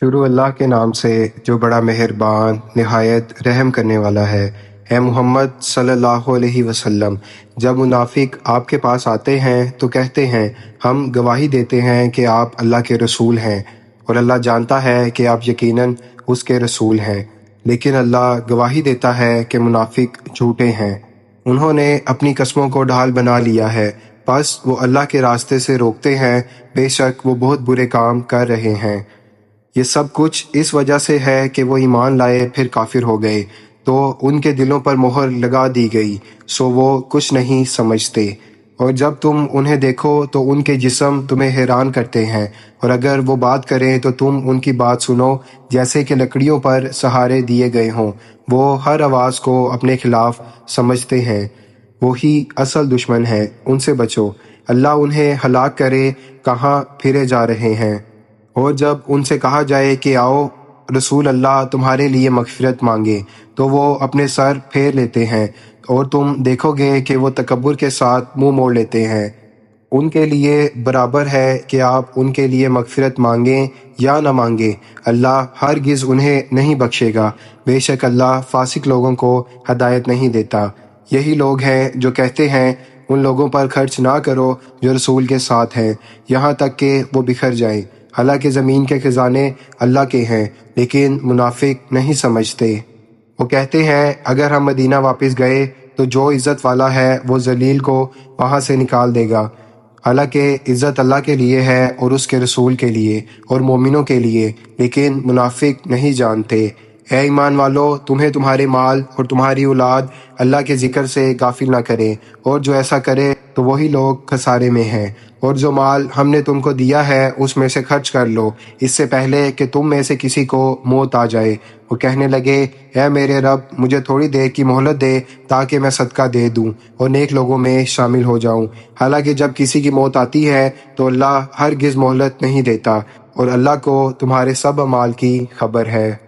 شروع اللہ کے نام سے جو بڑا مہربان، نہایت رحم کرنے والا ہے۔ اے محمد صلی اللہ علیہ وسلم، جب منافق آپ کے پاس آتے ہیں تو کہتے ہیں، ہم گواہی دیتے ہیں کہ آپ اللہ کے رسول ہیں اور اللہ جانتا ہے کہ آپ یقیناً اس کے رسول ہیں۔ لیکن اللہ گواہی دیتا ہے کہ منافق جھوٹے ہیں۔ انہوں نے اپنی قسموں کو ڈھال بنا لیا ہے۔ بس وہ اللہ کے راستے سے روکتے ہیں۔ بے شک وہ بہت برے کام کر رہے ہیں۔ یہ سب کچھ اس وجہ سے ہے کہ وہ ایمان لائے، پھر کافر ہو گئے۔ تو ان کے دلوں پر مہر لگا دی گئی، سو وہ کچھ نہیں سمجھتے۔ اور جب تم انہیں دیکھو، تو ان کے جسم تمہیں حیران کرتے ہیں۔ اور اگر وہ بات کریں، تو تم ان کی بات سنو، جیسے کہ لکڑیوں پر سہارے دیے گئے ہوں۔ وہ ہر آواز کو اپنے خلاف سمجھتے ہیں۔ وہی اصل دشمن ہے، ان سے بچو۔ اللہ انہیں ہلاک کرے، کہاں پھرے جا رہے ہیں؟ اور جب ان سے کہا جائے کہ آؤ، رسول اللہ تمہارے لیے مغفرت مانگے، تو وہ اپنے سر پھیر لیتے ہیں، اور تم دیکھو گے کہ وہ تکبر کے ساتھ منہ موڑ لیتے ہیں۔ ان کے لیے برابر ہے کہ آپ ان کے لیے مغفرت مانگیں یا نہ مانگیں، اللہ ہرگز انہیں نہیں بخشے گا۔ بے شک اللہ فاسق لوگوں کو ہدایت نہیں دیتا۔ یہی لوگ ہیں جو کہتے ہیں، ان لوگوں پر خرچ نہ کرو جو رسول کے ساتھ ہیں، یہاں تک کہ وہ بکھر جائیں۔ حالانکہ زمین کے خزانے اللہ کے ہیں، لیکن منافق نہیں سمجھتے۔ وہ کہتے ہیں، اگر ہم مدینہ واپس گئے تو جو عزت والا ہے وہ ذلیل کو وہاں سے نکال دے گا۔ حالانکہ عزت اللہ کے لیے ہے اور اس کے رسول کے لیے اور مومنوں کے لیے، لیکن منافق نہیں جانتے۔ اے ایمان والو، تمہیں تمہارے مال اور تمہاری اولاد اللہ کے ذکر سے غافل نہ کرے اور جو ایسا کرے تو وہی لوگ خسارے میں ہیں۔ اور جو مال ہم نے تم کو دیا ہے، اس میں سے خرچ کر لو۔ اس سے پہلے کہ تم میں سے کسی کو موت آ جائے۔ وہ کہنے لگے، اے میرے رب، مجھے تھوڑی دیر کی مہلت دے تاکہ میں صدقہ دے دوں اور نیک لوگوں میں شامل ہو جاؤں۔ حالانکہ جب کسی کی موت آتی ہے تو اللہ ہر گز مہلت نہیں دیتا اور اللہ کو تمہارے سب مال کی خبر ہے۔